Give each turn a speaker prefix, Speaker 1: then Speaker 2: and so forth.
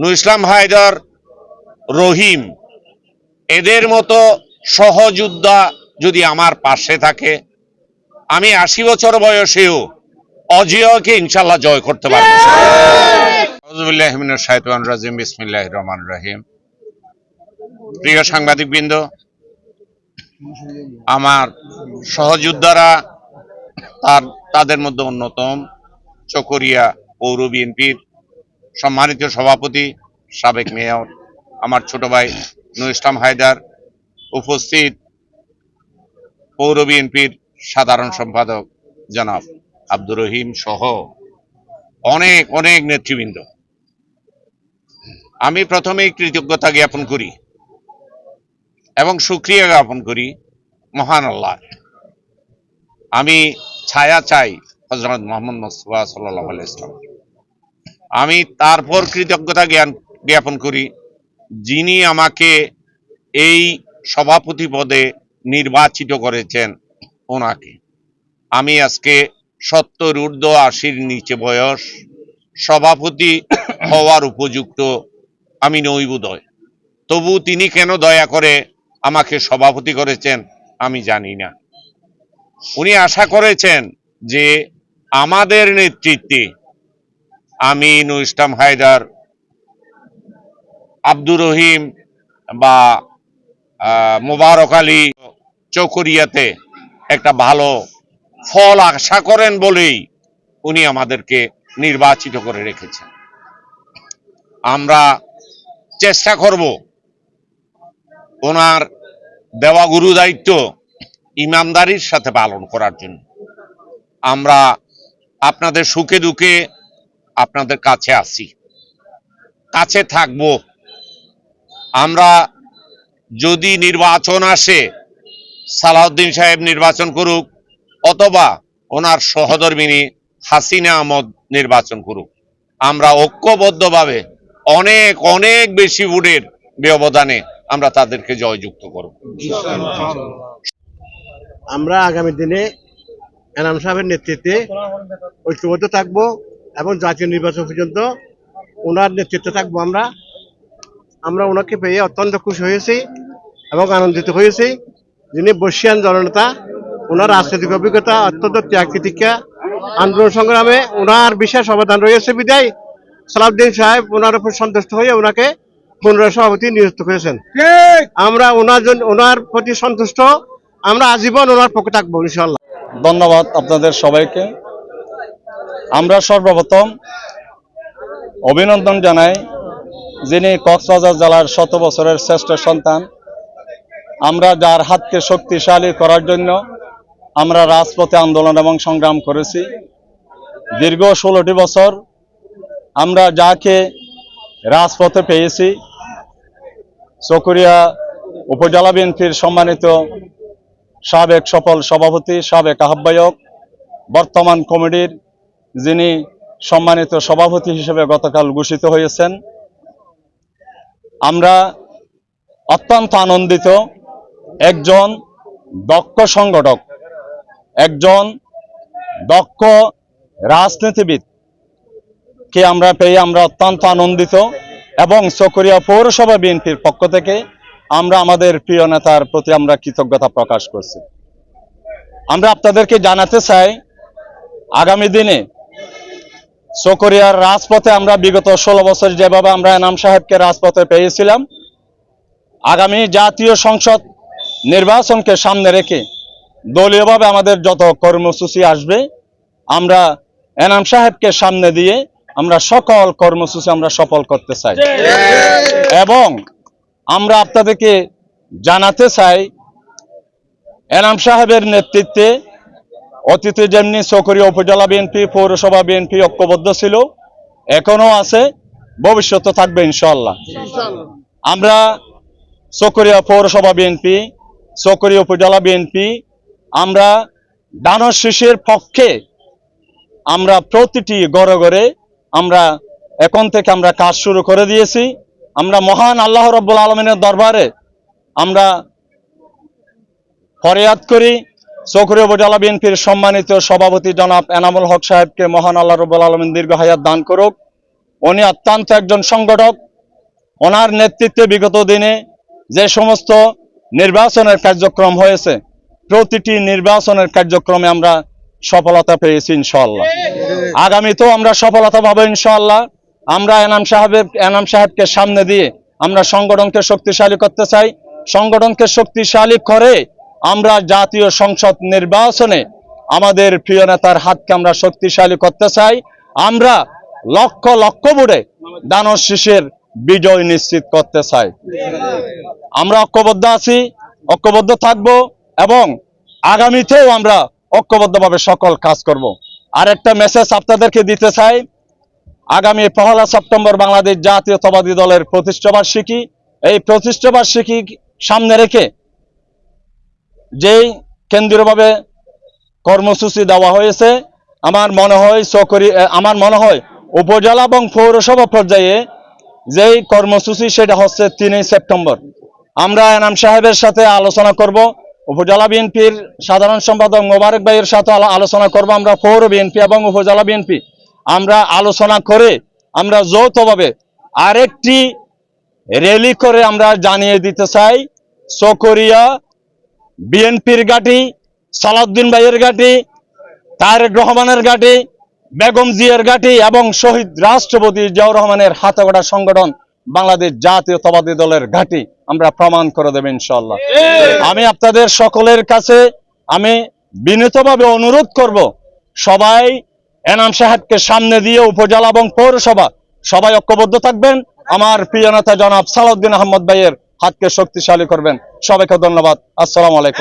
Speaker 1: নু ইসলাম হায়দার রহিম, এদের মতো সহযোদ্ধা যদি আমার পাশে থাকে, আমি আশি বছর বয়সেও অজয়কে ইনশাল্লাহ জয় করতে পারব। প্রিয় সাংবাদিকবৃন্দ, আমার সহযোদ্ধারা তার, তাদের মধ্যে অন্যতম চকরিয়া পৌর বিএনপির সম্মানিত সভাপতি, সাবেক মেয়র, আমার ছোট ভাই নূর ইসলাম হায়দার, উপস্থিত পৌর বিএনপির সাধারণ সম্পাদক জনাব আব্দুর রহিম সহ অনেক অনেক নেতৃবৃন্দ। আমি প্রথমেই কৃতজ্ঞতা জ্ঞাপন করি এবং সুক্রিয়া জ্ঞাপন করি, মহান আল্লাহ। আমি ছায়া চাই হজরত মোহাম্মদ মুস্তফা সাল্লাহ ইসলাম আমি তারপর কৃতজ্ঞতা জ্ঞান জ্ঞাপন করি, যিনি আমাকে এই সভাপতি পদে নির্বাচিত করেছেন ওনাকে। আমি আজকে সত্তর ঊর্ধ্ব আশির নিচে বয়স, সভাপতি হওয়ার উপযুক্ত আমি নই বোধহয় তবু তিনি কেন দয়া করে আমাকে সভাপতি করেছেন আমি জানি না। উনি আশা করেছেন যে আমাদের নেতৃত্বে আমি নু ইসলাম হায়দার, আব্দুর রহিম বা মোবারক আলী চৌকরিয়াতে একটা ভালো ফল আশা করেন বলেই উনি আমাদেরকে নির্বাচিত করে রেখেছেন। আমরা চেষ্টা করব ওনার দেওয়া গুরু দায়িত্ব ইমানদারির সাথে পালন করার জন্য। আমরা আপনাদের সুখে দুঃখে আপনাদের কাছে আসি। কাছে থাকব। আমরা যদি নির্বাচন আসে, সালাউদ্দিন সাহেব নির্বাচন করুক, অথবা ওনার সহধর্মিনী হাসিনা আহমদ নির্বাচন করুক। আমরা ঐক্যবদ্ধভাবে অনেক অনেক বেশি ভোটের ব্যবধানে আমরা তাদেরকে জয়যুক্ত করব।
Speaker 2: আমরা আগামী দিনে এনাম সাহেবের নেতৃত্বে ঐক্যবদ্ধ থাকব। এবং জাতীয় নির্বাচন পর্যন্ত ওনার নেতৃত্বে থাকব আমরা। আমরা ওনাকে পেয়ে অত্যন্ত খুশি হয়েছি এবং আনন্দিত হয়েছি। যিনি বর্ষিয়ান জননেতা ওনার রাজনৈতিক অভিজ্ঞতা অত্যন্ত ত্যাগ প্রতিজ্ঞা আন্দোলন সংগ্রামে ওনার বিশেষ অবদান রয়েছে বিদায়। সালাউদ্দিন সাহেব ওনার উপর সন্তুষ্ট হয়ে ওনাকে পুনরায় সভাপতি নিযুক্ত করেছেন। আমরা ওনার জন্য ওনার প্রতি সন্তুষ্ট। আমরা আজীবন ওনার পক্ষে থাকব ইনশাল্লাহ
Speaker 3: ধন্যবাদ আপনাদের সবাইকে। আমরা সর্বপ্রথম অভিনন্দন জানাই যিনি কক্সবাজার জেলার শত বছরের শ্রেষ্ঠ সন্তান। আমরা যার হাতকে শক্তিশালী করার জন্য আমরা রাজপথে আন্দোলন এবং সংগ্রাম করেছি। দীর্ঘ ষোলোটি বছর আমরা যাকে রাজপথে পেয়েছি। চকরিয়া উপজেলা বিএনপির সম্মানিত সাবেক সফল সভাপতি, সাবেক আহ্বায়ক, বর্তমান কমিটির যিনি সম্মানিত সভাপতি হিসেবে গতকাল ঘোষিত হয়েছেন। আমরা অত্যন্ত আনন্দিত একজন দক্ষ সংগঠক, একজন দক্ষ রাজনীতিবিদ কে আমরা পেয়ে আমরা অত্যন্ত আনন্দিত এবং চকরিয়া পৌরসভা বিএনপির পক্ষ থেকে আমরা আমাদের প্রিয় নেতার প্রতি আমরা কৃতজ্ঞতা প্রকাশ করছি। আমরা আপনাদেরকে জানাতে চাই, আগামী দিনে চকরিয়ার রাজপথে আমরা বিগত ষোলো বছর যেভাবে আমরা এনাম সাহেবকে রাজপথে পেয়েছিলাম, আগামী জাতীয় সংসদ নির্বাচনকে সামনে রেখে দলীয়ভাবে আমাদের যত কর্মসূচি আসবে, আমরা এনাম সাহেবকে সামনে দিয়ে আমরা সকল কর্মসূচি আমরা সফল করতে চাই। এবং আমরা আপনাদেরকে জানাতে চাই, এনাম সাহেবের নেতৃত্বে অতীতে যেমনি চকরিয়া উপজেলা বিএনপি, পৌরসভা বিএনপি ঐক্যবদ্ধ ছিল এখনও আছে ভবিষ্যতে থাকবে ইনশাল্লাহ আমরা চকরিয়া পৌরসভা বিএনপি, চকরিয়া উপজেলা বিএনপি, আমরা ডানর শিশির পক্ষে আমরা প্রতিটি গড়ে গড়ে আমরা এখন থেকে আমরা কাজ শুরু করে দিয়েছি। আমরা মহান আল্লাহ রব্বুল আলমিনের দরবারে আমরা ফরিয়াদ করি। চকরি উপজেলা বিএনপির সম্মানিত সভাপতি জনাব এনামুল হক সাহেবকে মহান আল্লাহ রব্বুল আলমিন দীর্ঘ হায়াত দান করুক। উনি অত্যন্ত একজন সংগঠক। ওনার নেতৃত্বে বিগত দিনে যে সমস্ত নির্বাচনের কার্যক্রম হয়েছে, প্রতিটি নির্বাচনের কার্যক্রমে আমরা সফলতা পেয়েছি ইনশাল্লাহ আগামীতেও আমরা সফলতা পাবো ইনশাল্লাহ আমরা এনাম সাহেবের, এনাম সাহেবকে সামনে দিয়ে আমরা সংগঠনকে শক্তিশালী করতে চাই। সংগঠনকে শক্তিশালী করে আমরা জাতীয় সংসদ নির্বাচনে আমাদের প্রিয় নেতার হাতকে আমরা শক্তিশালী করতে চাই। আমরা লক্ষ লক্ষ ভোটে দানব শিশের বিজয় নিশ্চিত করতে চাই। আমরা ঐক্যবদ্ধ আছি, ঐক্যবদ্ধ থাকব এবং আগামীতেও আমরা ঐক্যবদ্ধভাবে সকল কাজ করব। আর একটা মেসেজ আপনাদেরকে দিতে চাই। আগামী পহেলা সেপ্টেম্বর বাংলাদেশ জাতীয়তাবাদী দলের প্রতিষ্ঠাবার্ষিকী। এই প্রতিষ্ঠাবার্ষিকী সামনে রেখে যেই কেন্দ্রীয়ভাবে কর্মসূচি দেওয়া হয়েছে, আমার মনে হয় চকরি আমার মনে হয় উপজেলা এবং পৌরসভা পর্যায়ে যেই কর্মসূচি সেটা হচ্ছে তিনই সেপ্টেম্বর। আমরা এনাম সাহেবের সাথে আলোচনা করব, উপজেলা বিএনপির সাধারণ সম্পাদক মোবারক ভাইয়ের সাথে আলোচনা করব, আমরা পৌর বিএনপি এবং উপজেলা বিএনপি। আমরা আলোচনা করে আমরা যৌথভাবে আরেকটি র্যালি করে আমরা জানিয়ে দিতে চাই চকরিয়া বিএনপির গাটি সালাউদ্দিন ভাইয়ের গাটি তারেক রহমানের গাটি বেগম জিয়ার গাটি এবং শহীদ রাষ্ট্রপতি জিয়াউর রহমানের হাতে গড়া সংগঠন বাংলাদেশ জাতীয়তাবাদী দলের ঘাঁটি। আমরা প্রমাণ করে দেব ইনশাল্লাহ আমি আপনাদের সকলের কাছে আমি বিনীতভাবে অনুরোধ করব, সবাই এনাম সাহেবকে সামনে দিয়ে উপজেলা এবং পৌরসভা সবাই ঐক্যবদ্ধ থাকবেন। আমার প্রিয় নেতা জনাব সালাউদ্দিন আহমদ ভাইয়ের হাতকে শক্তিশালী করবেন। সবাইকে ধন্যবাদ। আসসালামু আলাইকুম।